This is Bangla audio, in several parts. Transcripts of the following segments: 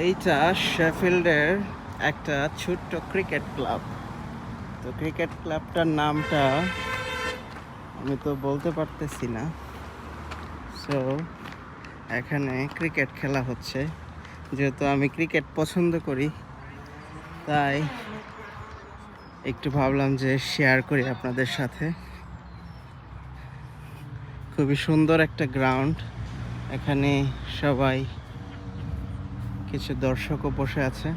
এইটা শেফিল্ডের একটা ছোট্ট ক্রিকেট ক্লাব। তো ক্রিকেট ক্লাবটার নামটা আমি তো বলতে পারতেছি না। সো এখানে ক্রিকেট খেলা হচ্ছে। যেহেতু আমি ক্রিকেট পছন্দ করি, তাই একটু ভাবলাম যে শেয়ার করি আপনাদের সাথে। খুবই সুন্দর একটা গ্রাউন্ড এখানে সবাই কিছু দর্শকও বসে আছে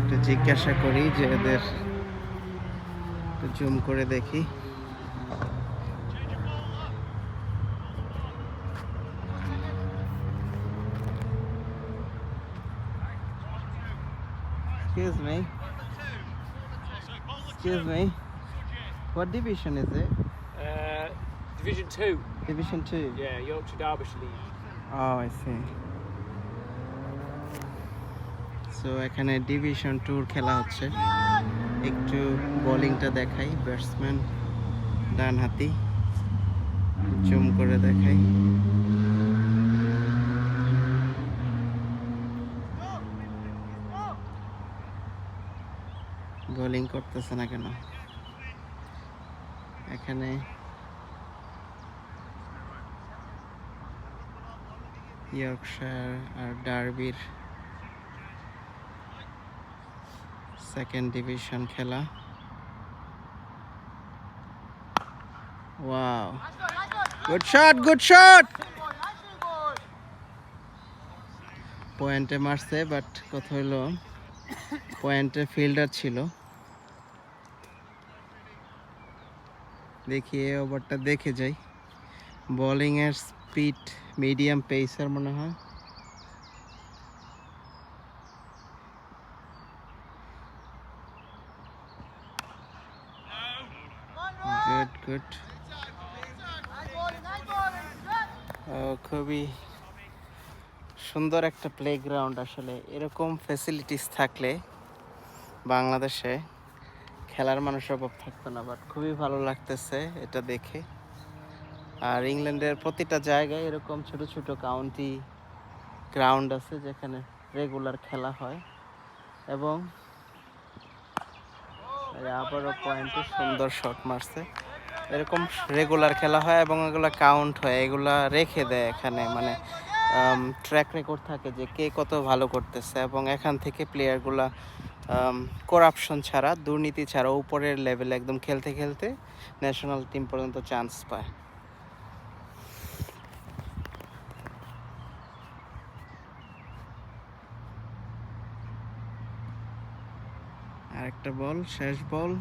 একটু জিজ্ঞাসা করি যে এদের জুম করে দেখি Excuse me. Excuse me. What division is it? Uh, Division 2, Division 2. yeah, Yorkshire Derbyshire League. Oh, I see. So এখানে ডিভিশন ট্যুর খেলা হচ্ছে। একটু বোলিংটা দেখাই ব্যাটসম্যান ডান হাতি জুম করে দেখাই। বোলিং করতেছে না কেন? এখানে ইয়র্কশায়ার আর ডার্বির সেকেন্ড ডিভিশন খেলা। Wow good shot good shot পয়েন্টে মারছে বাট কথা হইল পয়েন্টে ফিল্ডার ছিল। দেখি এই ওভারটা দেখে যাই। বোলিং এর স্পিড মিডিয়াম পেসার মনে হয়। গুড খুবই সুন্দর একটা প্লেগ্রাউন্ড আসলে। এরকম ফ্যাসিলিটিস থাকলে বাংলাদেশে খেলার মানুষের অভাব থাকতো না বাট খুবই ভালো লাগতেছে এটা দেখে। আর ইংল্যান্ডের প্রতিটা জায়গায় এরকম ছোট ছোট কাউন্টি গ্রাউন্ড আছে যেখানে রেগুলার খেলা হয়। এবং আবারও পয়েন্টে সুন্দর শট মারছে। এরকম রেগুলার খেলা হয় এবং এগুলো কাউন্ট হয়, এগুলা রেখে দেয় এখানে। মানে ট্র্যাক রেকর্ড থাকে যে কে কত ভালো করতেছে এবং এখান থেকে প্লেয়ারগুলা করাপশন ছাড়া, দুর্নীতি ছাড়া উপরের লেভেলে একদম খেলতে খেলতে ন্যাশনাল টিম পর্যন্ত চান্স পায়। আরেকটা বল, শেষ বল।